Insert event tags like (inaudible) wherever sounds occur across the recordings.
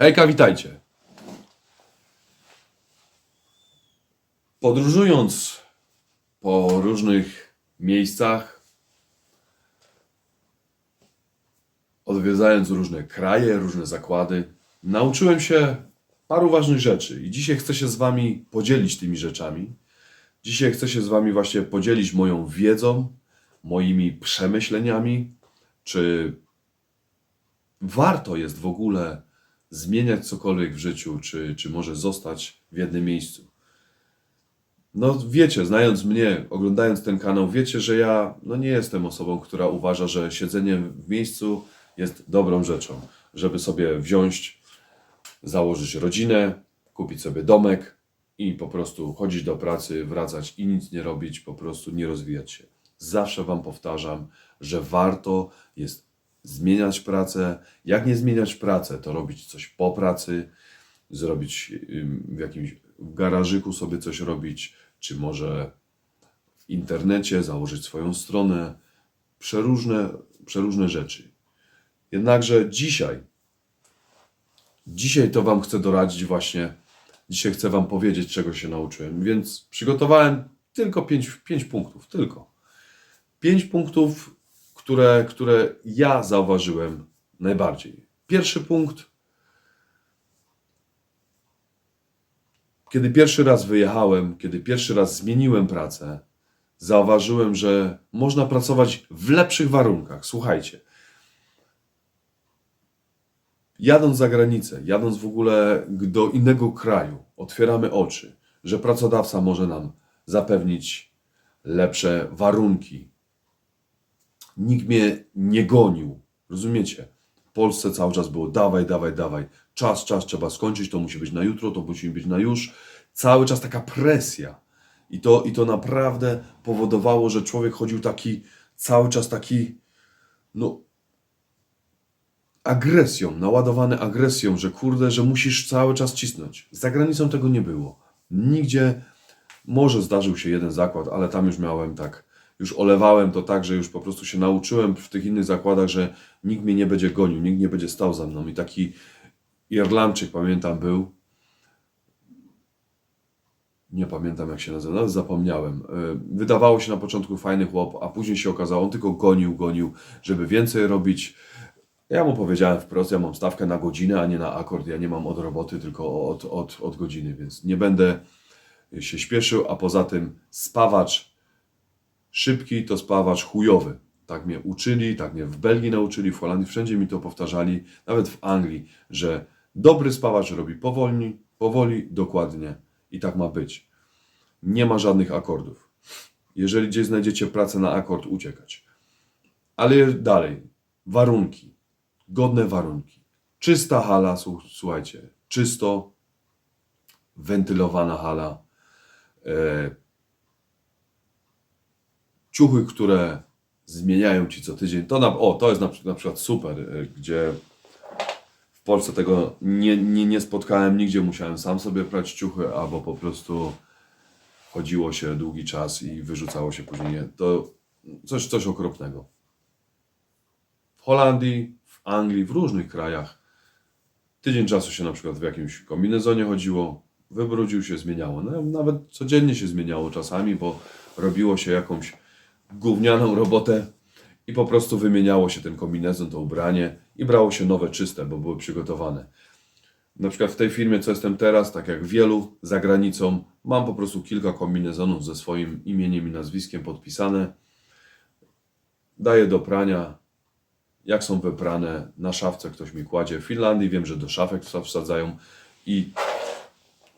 Hejka, witajcie. Podróżując po różnych miejscach, odwiedzając różne kraje, różne zakłady, nauczyłem się paru ważnych rzeczy i dzisiaj chcę się z Wami podzielić tymi rzeczami. Dzisiaj chcę się z Wami właśnie podzielić moją wiedzą, moimi przemyśleniami, czy warto jest w ogóle zmieniać cokolwiek w życiu, czy, czy może zostać w jednym miejscu. No wiecie, znając mnie, oglądając ten kanał, wiecie, że ja no nie jestem osobą, która uważa, że siedzenie w miejscu jest dobrą rzeczą. Żeby sobie wziąć, założyć rodzinę, kupić sobie domek i po prostu chodzić do pracy, wracać i nic nie robić, po prostu nie rozwijać się. Zawsze Wam powtarzam, że warto jest zmieniać pracę. Jak nie zmieniać pracę, to robić coś po pracy, zrobić w jakimś w garażyku sobie coś robić, czy może w internecie założyć swoją stronę. Przeróżne, przeróżne rzeczy. Jednakże dzisiaj, dzisiaj to Wam chcę doradzić właśnie, dzisiaj chcę Wam powiedzieć, czego się nauczyłem, więc przygotowałem tylko pięć, pięć punktów, tylko. Pięć punktów, które, które ja zauważyłem najbardziej. Pierwszy punkt. Kiedy pierwszy raz wyjechałem, kiedy pierwszy raz zmieniłem pracę, zauważyłem, że można pracować w lepszych warunkach. Słuchajcie. Jadąc za granicę, jadąc w ogóle do innego kraju, otwieramy oczy, że pracodawca może nam zapewnić lepsze warunki, nikt mnie nie gonił. Rozumiecie? W Polsce cały czas było dawaj, dawaj, dawaj. Czas, czas trzeba skończyć, to musi być na jutro, to musi być na już. Cały czas taka presja. I to, I to naprawdę powodowało, że człowiek chodził taki, cały czas taki, no, agresją, naładowany agresją, że kurde, że musisz cały czas cisnąć. Za granicą tego nie było. Nigdzie, może zdarzył się jeden zakład, ale tam już miałem tak, już olewałem to tak, że już po prostu się nauczyłem w tych innych zakładach, że nikt mnie nie będzie gonił, nikt nie będzie stał za mną. I taki Irlandczyk, pamiętam, był. Nie pamiętam jak się nazywa, nawet zapomniałem. E, Wydawało się na początku fajny chłop, a później się okazało, on tylko gonił, gonił, żeby więcej robić. Ja mu powiedziałem wprost, ja mam stawkę na godzinę, a nie na akord. Ja nie mam od roboty, tylko od, od, od godziny, więc nie będę się śpieszył, a poza tym spawacz szybki to spawacz chujowy. Tak mnie uczyli, tak mnie w Belgii nauczyli, w Holandii, wszędzie mi to powtarzali, nawet w Anglii, że dobry spawacz robi powolni, powoli, dokładnie i tak ma być. Nie ma żadnych akordów. Jeżeli gdzieś znajdziecie pracę na akord, uciekać. Ale dalej, warunki, godne warunki. Czysta hala, słu- słuchajcie, czysto, wentylowana hala, e, ciuchy, które zmieniają ci co tydzień. To na, o, to jest na, na przykład super, y, gdzie w Polsce tego nie, nie, nie spotkałem nigdzie. Musiałem sam sobie prać ciuchy, albo po prostu chodziło się długi czas i wyrzucało się później. To coś, coś okropnego. W Holandii, w Anglii, w różnych krajach tydzień czasu się na przykład w jakimś kombinezonie chodziło, wybrudził się, zmieniało. No, nawet codziennie się zmieniało czasami, bo robiło się jakąś gównianą robotę i po prostu wymieniało się ten kombinezon, to ubranie i brało się nowe, czyste, bo były przygotowane. Na przykład w tej firmie, co jestem teraz, tak jak wielu za granicą, mam po prostu kilka kombinezonów ze swoim imieniem i nazwiskiem podpisane. Daję do prania. Jak są wyprane, na szafce ktoś mi kładzie. W Finlandii wiem, że do szafek wsadzają i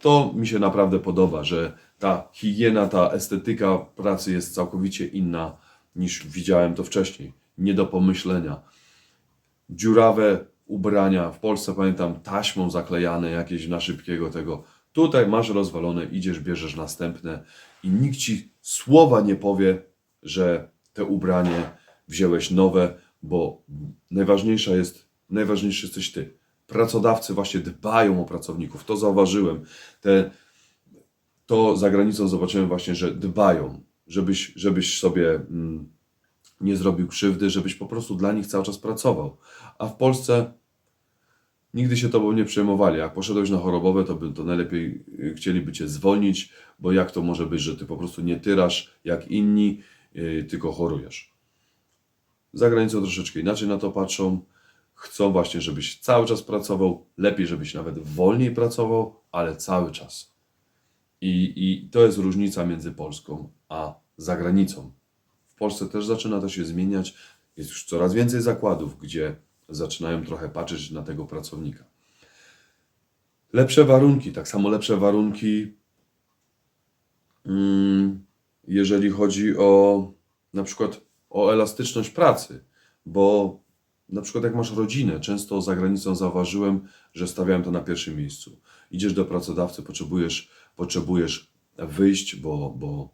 to mi się naprawdę podoba, że ta higiena, ta estetyka pracy jest całkowicie inna niż widziałem to wcześniej. Nie do pomyślenia. Dziurawe ubrania, w Polsce pamiętam taśmą zaklejane jakieś na szybkiego tego. Tutaj masz rozwalone, idziesz, bierzesz następne i nikt ci słowa nie powie, że te ubranie wziąłeś nowe, bo najważniejsza jest, najważniejszy jesteś ty. Pracodawcy właśnie dbają o pracowników, to zauważyłem. Te, to za granicą zobaczyłem właśnie, że dbają, żebyś, żebyś sobie mm, nie zrobił krzywdy, żebyś po prostu dla nich cały czas pracował. A w Polsce nigdy się tobą nie przejmowali. Jak poszedłeś na chorobowe, to, by, to najlepiej y, chcieliby cię zwolnić, bo jak to może być, że ty po prostu nie tyrasz jak inni, yy, tylko chorujesz. Za granicą troszeczkę inaczej na to patrzą. Chcą właśnie, żebyś cały czas pracował, lepiej, żebyś nawet wolniej pracował, ale cały czas. I, I to jest różnica między Polską a zagranicą. W Polsce też zaczyna to się zmieniać. Jest już coraz więcej zakładów, gdzie zaczynają trochę patrzeć na tego pracownika. Lepsze warunki, tak samo lepsze warunki, mm, jeżeli chodzi o na przykład o elastyczność pracy, bo na przykład jak masz rodzinę, często za granicą zauważyłem, że stawiałem to na pierwszym miejscu. Idziesz do pracodawcy, potrzebujesz, potrzebujesz wyjść, bo, bo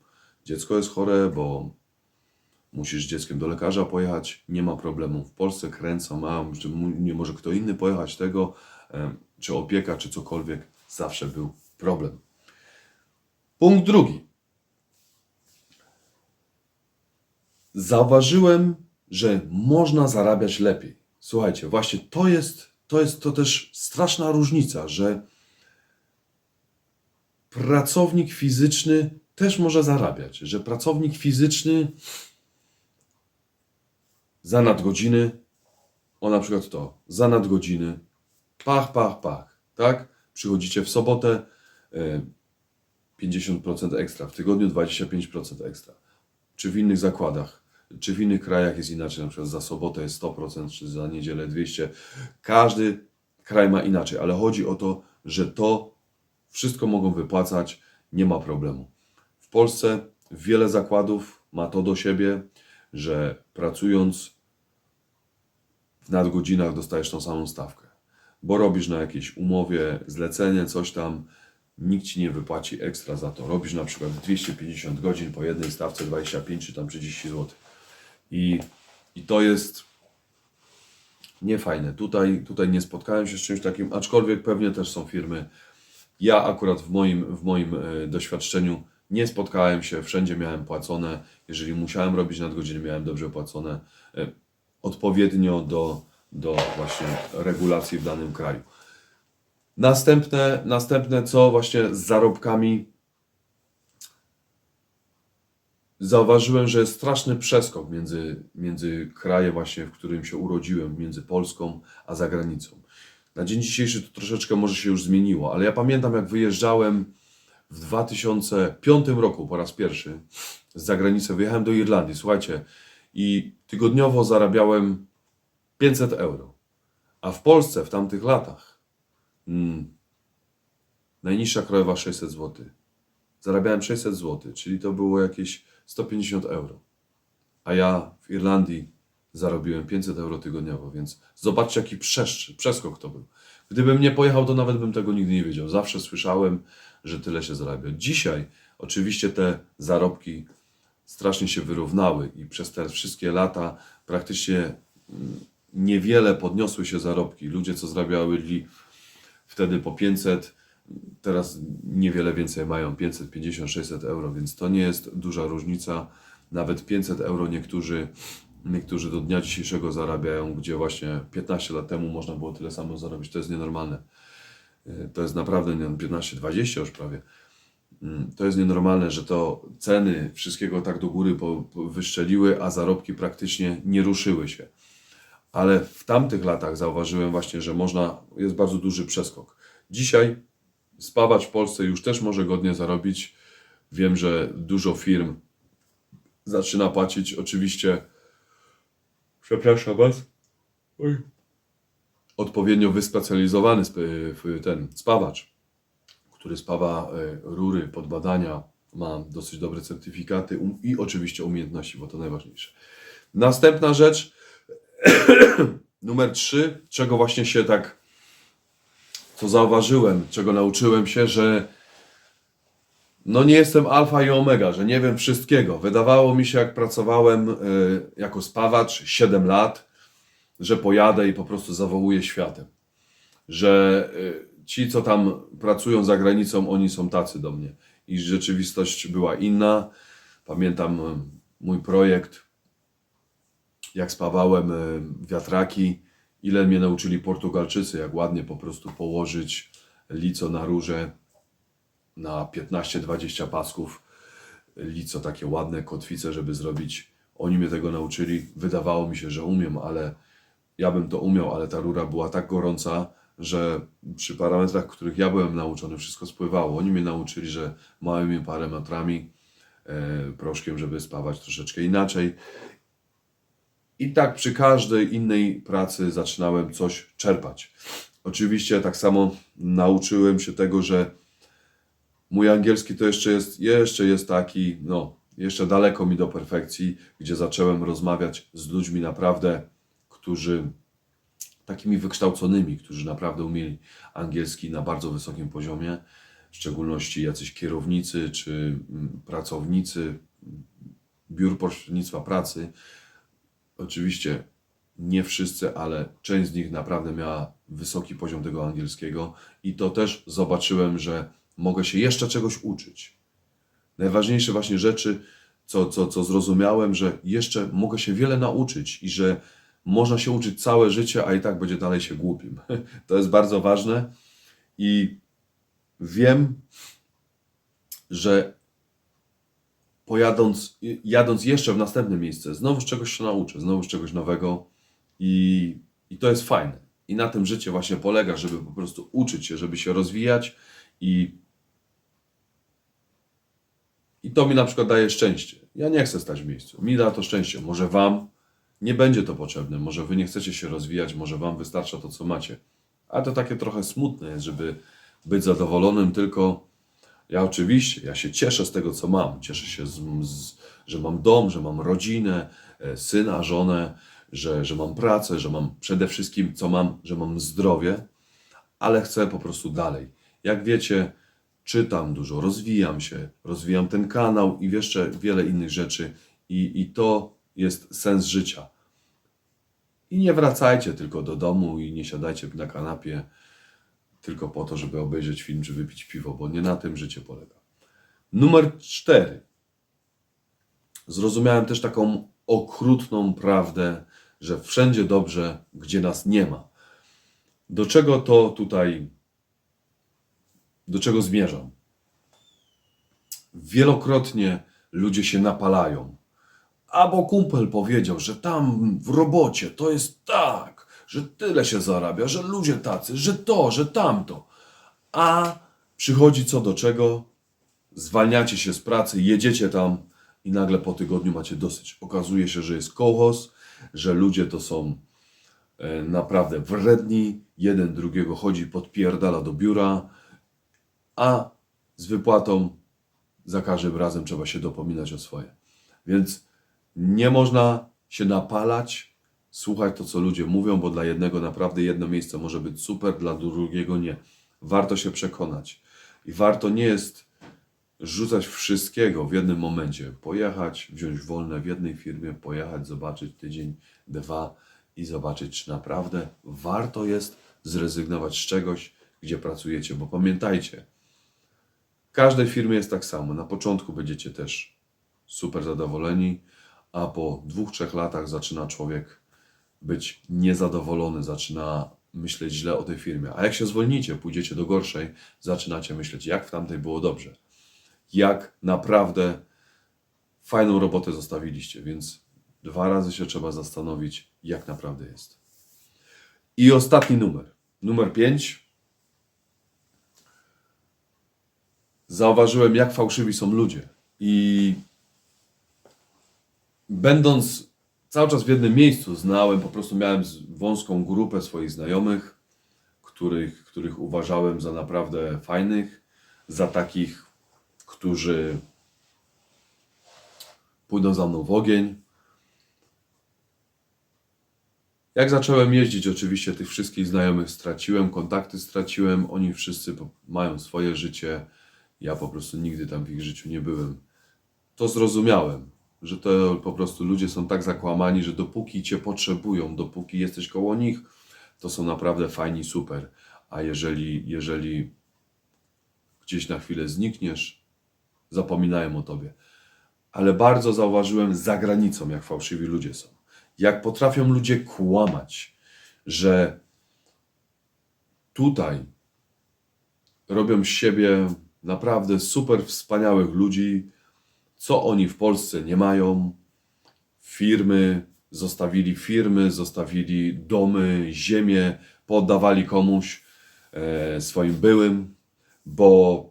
dziecko jest chore, bo musisz z dzieckiem do lekarza pojechać, nie ma problemu. W Polsce kręcą, a nie może kto inny pojechać tego, czy opieka, czy cokolwiek, zawsze był problem. Punkt drugi. Zauważyłem, że można zarabiać lepiej. Słuchajcie, właśnie to jest, to jest to też straszna różnica, że pracownik fizyczny też może zarabiać, że pracownik fizyczny za nadgodziny, o na przykład to, za nadgodziny, pach, pach, pach, tak? Przychodzicie w sobotę, e, 50% ekstra, w tygodniu 25% ekstra. Czy w innych zakładach, czy w innych krajach jest inaczej, na przykład za sobotę jest 100%, czy za niedzielę 200. Każdy kraj ma inaczej, ale chodzi o to, że to wszystko mogą wypłacać, nie ma problemu. W Polsce wiele zakładów ma to do siebie, że pracując w nadgodzinach dostajesz tą samą stawkę. Bo robisz na jakiejś umowie zlecenie, coś tam, nikt ci nie wypłaci ekstra za to. Robisz na przykład 250 godzin po jednej stawce 25 czy tam 30 zł. I, i to jest niefajne. Tutaj, tutaj nie spotkałem się z czymś takim, aczkolwiek pewnie też są firmy. Ja akurat w moim, w moim e, doświadczeniu nie spotkałem się, wszędzie miałem płacone. Jeżeli musiałem robić nadgodziny, miałem dobrze płacone e, odpowiednio do, do właśnie regulacji w danym kraju. Następne, następne co właśnie z zarobkami zauważyłem, że jest straszny przeskok między, między krajem właśnie, w którym się urodziłem, między Polską a zagranicą. Na dzień dzisiejszy to troszeczkę może się już zmieniło, ale ja pamiętam jak wyjeżdżałem w 2005 roku po raz pierwszy z zagranicy, wyjechałem do Irlandii, słuchajcie, i tygodniowo zarabiałem 500 euro. A w Polsce w tamtych latach mm, najniższa krajowa 600 zł. Zarabiałem 600 zł, czyli to było jakieś 150 euro. A ja w Irlandii zarobiłem 500 euro tygodniowo, więc zobaczcie jaki przeszcz, przeskok to był. Gdybym nie pojechał, to nawet bym tego nigdy nie wiedział. Zawsze słyszałem, że tyle się zarabia. Dzisiaj oczywiście te zarobki strasznie się wyrównały i przez te wszystkie lata praktycznie mm, niewiele podniosły się zarobki. Ludzie, co zarabiali wtedy po 500, teraz niewiele więcej mają 550, 600 euro, więc to nie jest duża różnica. Nawet 500 euro niektórzy, niektórzy do dnia dzisiejszego zarabiają, gdzie właśnie 15 lat temu można było tyle samo zarobić. To jest nienormalne. Y, To jest naprawdę nie- 15-20 już prawie. Mm, To jest nienormalne, że to ceny wszystkiego tak do góry wyszczeliły, a zarobki praktycznie nie ruszyły się. Ale w tamtych latach zauważyłem właśnie, że można, jest bardzo duży przeskok. Dzisiaj spawacz w Polsce już też może godnie zarobić. Wiem, że dużo firm zaczyna płacić oczywiście, przepraszam Was, Oj. odpowiednio wyspecjalizowany ten spawacz, który spawa e, rury pod badania, ma dosyć dobre certyfikaty um- i oczywiście umiejętności, bo to najważniejsze. Następna rzecz, (coughs) numer trzy, czego właśnie się tak, co zauważyłem, czego nauczyłem się, że no nie jestem alfa i omega, że nie wiem wszystkiego. Wydawało mi się, jak pracowałem y, jako spawacz 7 lat, że pojadę i po prostu zawołuję światem. Że y, ci, co tam pracują za granicą, oni są tacy do mnie. I rzeczywistość była inna. Pamiętam y, mój projekt, jak spawałem wiatraki ile mnie nauczyli Portugalczycy, jak ładnie po prostu położyć lico na rurze na 15-20 pasków. Lico takie ładne, kotwice, żeby zrobić. Oni mnie tego nauczyli. Wydawało mi się, że umiem, ale ja bym to umiał, ale ta rura była tak gorąca, że przy parametrach, których ja byłem nauczony, wszystko spływało. Oni mnie nauczyli, że małymi parametrami, e, proszkiem, żeby spawać troszeczkę inaczej. I tak przy każdej innej pracy zaczynałem coś czerpać. Oczywiście tak samo nauczyłem się tego, że mój angielski to jeszcze jest, jeszcze jest taki, no, jeszcze daleko mi do perfekcji, gdzie zacząłem rozmawiać z ludźmi naprawdę, którzy takimi wykształconymi, którzy naprawdę umieli angielski na bardzo wysokim poziomie, w szczególności jacyś kierownicy czy mm, pracownicy biur pośrednictwa pracy. Oczywiście nie wszyscy, ale część z nich naprawdę miała wysoki poziom tego angielskiego i to też zobaczyłem, że mogę się jeszcze czegoś uczyć. Najważniejsze właśnie rzeczy, co, co, co zrozumiałem, że jeszcze mogę się wiele nauczyć i że można się uczyć całe życie, a i tak będzie dalej się głupim. (laughs) To jest bardzo ważne i wiem, że pojadąc, jadąc jeszcze w następne miejsce, znowu z czegoś się nauczę, znowu z czegoś nowego i, i to jest fajne. I na tym życie właśnie polega, żeby po prostu uczyć się, żeby się rozwijać i, i to mi na przykład daje szczęście. Ja nie chcę stać w miejscu. Mi da to szczęście. Może Wam nie będzie to potrzebne, może Wy nie chcecie się rozwijać, może Wam wystarcza to, co macie. Ale to takie trochę smutne jest, żeby być zadowolonym tylko ja oczywiście, ja się cieszę z tego, co mam. Cieszę się, z, z, że mam dom, że mam rodzinę, e, syna, żonę, że, że mam pracę, że mam przede wszystkim, co mam, że mam zdrowie, ale chcę po prostu dalej. Jak wiecie, czytam dużo, rozwijam się, rozwijam ten kanał i jeszcze wiele innych rzeczy, i, i to jest sens życia. I nie wracajcie tylko do domu i nie siadajcie na kanapie tylko po to, żeby obejrzeć film czy wypić piwo, bo nie na tym życie polega. Numer cztery. Zrozumiałem też taką okrutną prawdę, że wszędzie dobrze, gdzie nas nie ma. Do czego to tutaj, do czego zmierzam? Wielokrotnie ludzie się napalają. Albo kumpel powiedział, że tam w robocie to jest tak, że tyle się zarabia, że ludzie tacy, że to, że tamto. A przychodzi co do czego, zwalniacie się z pracy, jedziecie tam i nagle po tygodniu macie dosyć. Okazuje się, że jest kołchos, że ludzie to są e, naprawdę wredni, jeden drugiego chodzi, podpierdala do biura, a z wypłatą za każdym razem trzeba się dopominać o swoje. Więc nie można się napalać, słuchać to, co ludzie mówią, bo dla jednego naprawdę jedno miejsce może być super, dla drugiego nie. Warto się przekonać. I warto nie jest rzucać wszystkiego w jednym momencie. Pojechać, wziąć wolne w jednej firmie, pojechać, zobaczyć tydzień, dwa i zobaczyć, czy naprawdę warto jest zrezygnować z czegoś, gdzie pracujecie. Bo pamiętajcie, każdej firmie jest tak samo. Na początku będziecie też super zadowoleni, a po dwóch, trzech latach zaczyna człowiek być niezadowolony, zaczyna myśleć źle o tej firmie. A jak się zwolnicie, pójdziecie do gorszej, zaczynacie myśleć, jak w tamtej było dobrze. Jak naprawdę fajną robotę zostawiliście, więc dwa razy się trzeba zastanowić, jak naprawdę jest. I ostatni numer. Numer 5. Zauważyłem, jak fałszywi są ludzie. I będąc cały czas w jednym miejscu, znałem, po prostu miałem wąską grupę swoich znajomych, których, których uważałem za naprawdę fajnych, za takich, którzy pójdą za mną w ogień. Jak zacząłem jeździć, oczywiście tych wszystkich znajomych straciłem, kontakty straciłem, oni wszyscy mają swoje życie, ja po prostu nigdy tam w ich życiu nie byłem. To zrozumiałem, że to po prostu ludzie są tak zakłamani, że dopóki cię potrzebują, dopóki jesteś koło nich, to są naprawdę fajni, super. A jeżeli, jeżeli gdzieś na chwilę znikniesz, zapominają o tobie. Ale bardzo zauważyłem za granicą, jak fałszywi ludzie są. Jak potrafią ludzie kłamać, że tutaj robią z siebie naprawdę super wspaniałych ludzi, co oni w Polsce nie mają. Firmy, zostawili firmy, zostawili domy, ziemię, poddawali komuś e, swoim byłym, bo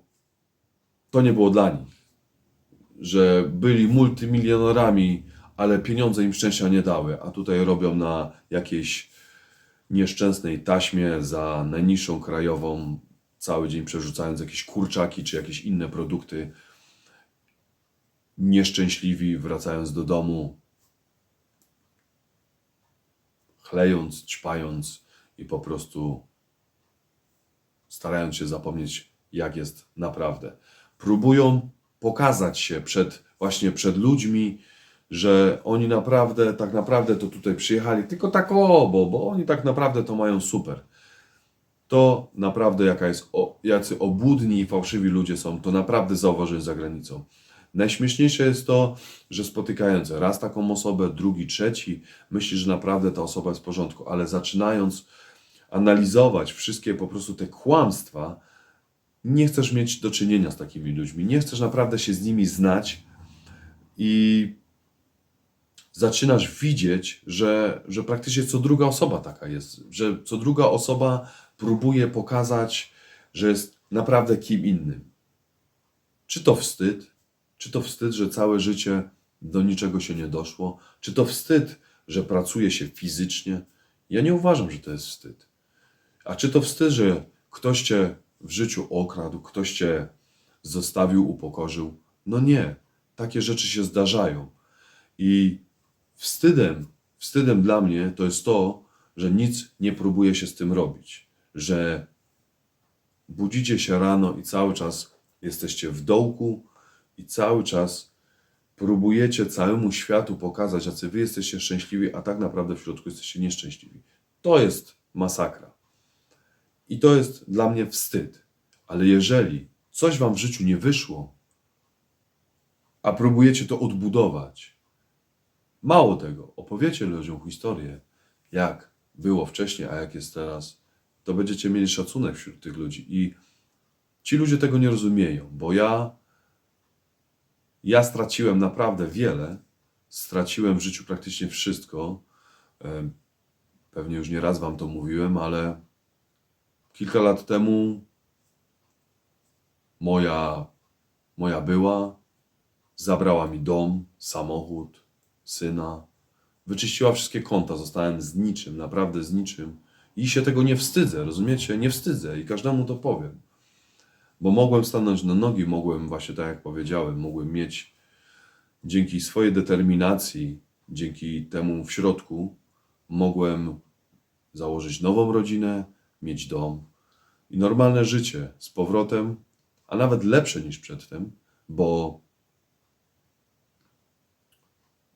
to nie było dla nich. Że byli multimilionerami, ale pieniądze im szczęścia nie dały, a tutaj robią na jakiejś nieszczęsnej taśmie za najniższą krajową, cały dzień przerzucając jakieś kurczaki czy jakieś inne produkty. Nieszczęśliwi, wracając do domu, chlejąc, ćpając i po prostu starając się zapomnieć, jak jest naprawdę. Próbują pokazać się przed, właśnie przed ludźmi, że oni naprawdę, tak naprawdę to tutaj przyjechali tylko tak o, bo, bo oni tak naprawdę to mają super. To naprawdę jaka jest, o, jacy obłudni i fałszywi ludzie są, to naprawdę zauważyłem za granicą. Najśmieszniejsze jest to, że spotykając raz taką osobę, drugi, trzeci, myśli, że naprawdę ta osoba jest w porządku, ale zaczynając analizować wszystkie po prostu te kłamstwa, nie chcesz mieć do czynienia z takimi ludźmi, nie chcesz naprawdę się z nimi znać i zaczynasz widzieć, że, że praktycznie co druga osoba taka jest, że co druga osoba próbuje pokazać, że jest naprawdę kim innym. Czy to wstyd? Czy to wstyd, że całe życie do niczego się nie doszło? Czy to wstyd, że pracuje się fizycznie? Ja nie uważam, że to jest wstyd. A czy to wstyd, że ktoś cię w życiu okradł, ktoś cię zostawił, upokorzył? No nie. Takie rzeczy się zdarzają. I wstydem, wstydem dla mnie to jest to, że nic nie próbuje się z tym robić. Że budzicie się rano i cały czas jesteście w dołku i cały czas próbujecie całemu światu pokazać, jacy wy jesteście szczęśliwi, a tak naprawdę w środku jesteście nieszczęśliwi. To jest masakra. I to jest dla mnie wstyd. Ale jeżeli coś wam w życiu nie wyszło, a próbujecie to odbudować, mało tego, opowiecie ludziom historię, jak było wcześniej, a jak jest teraz, to będziecie mieli szacunek wśród tych ludzi. I ci ludzie tego nie rozumieją, bo ja, ja straciłem naprawdę wiele, straciłem w życiu praktycznie wszystko. Em, Pewnie już nie raz wam to mówiłem, ale kilka lat temu moja, moja była zabrała mi dom, samochód, syna, wyczyściła wszystkie konta, zostałem z niczym, naprawdę z niczym i się tego nie wstydzę, rozumiecie? Nie wstydzę i każdemu to powiem. Bo mogłem stanąć na nogi, mogłem właśnie tak jak powiedziałem, mogłem mieć dzięki swojej determinacji, dzięki temu w środku, mogłem założyć nową rodzinę, mieć dom i normalne życie z powrotem, a nawet lepsze niż przedtem, bo,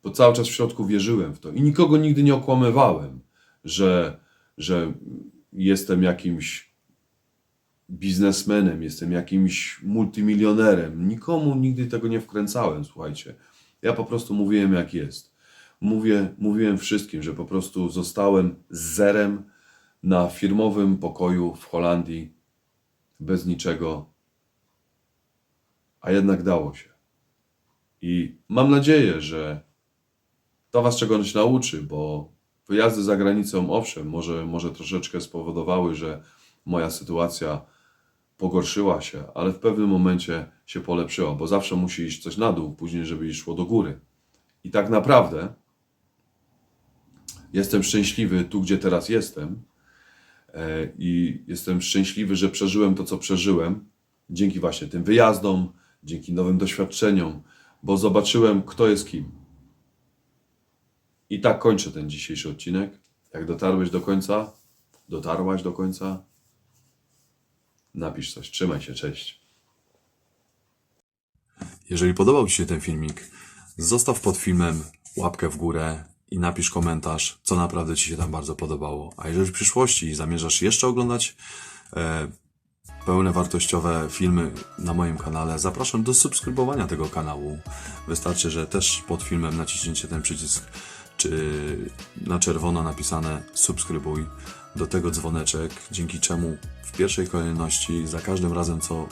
bo cały czas w środku wierzyłem w to i nikogo nigdy nie okłamywałem, że, że jestem jakimś biznesmenem, jestem jakimś multimilionerem. Nikomu nigdy tego nie wkręcałem, słuchajcie. Ja po prostu mówiłem jak jest. Mówię, mówiłem wszystkim, że po prostu zostałem zerem na firmowym pokoju w Holandii bez niczego, a jednak dało się. I mam nadzieję, że to Was czegoś nauczy, bo wyjazdy za granicą, owszem, może, może troszeczkę spowodowały, że moja sytuacja pogorszyła się, ale w pewnym momencie się polepszyła, bo zawsze musi iść coś na dół, później, żeby szło do góry. I tak naprawdę jestem szczęśliwy tu, gdzie teraz jestem, e, i jestem szczęśliwy, że przeżyłem to, co przeżyłem, dzięki właśnie tym wyjazdom, dzięki nowym doświadczeniom, bo zobaczyłem, kto jest kim. I tak kończę ten dzisiejszy odcinek. Jak dotarłeś do końca, dotarłaś do końca, napisz coś. Trzymaj się, cześć. Jeżeli podobał Ci się ten filmik, zostaw pod filmem łapkę w górę i napisz komentarz, co naprawdę Ci się tam bardzo podobało. A jeżeli w przyszłości zamierzasz jeszcze oglądać e, pełne wartościowe filmy na moim kanale, zapraszam do subskrybowania tego kanału. Wystarczy, że też pod filmem naciśnięcie ten przycisk czy na czerwono napisane subskrybuj, do tego dzwoneczek, dzięki czemu w pierwszej kolejności za każdym razem co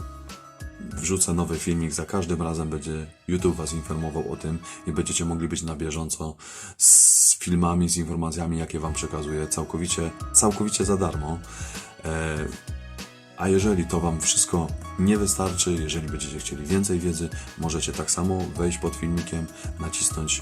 wrzucę nowy filmik, za każdym razem będzie YouTube Was informował o tym i będziecie mogli być na bieżąco z filmami, z informacjami, jakie Wam przekazuję całkowicie, całkowicie za darmo. E, a jeżeli to Wam wszystko nie wystarczy, jeżeli będziecie chcieli więcej wiedzy, możecie tak samo wejść pod filmikiem, nacisnąć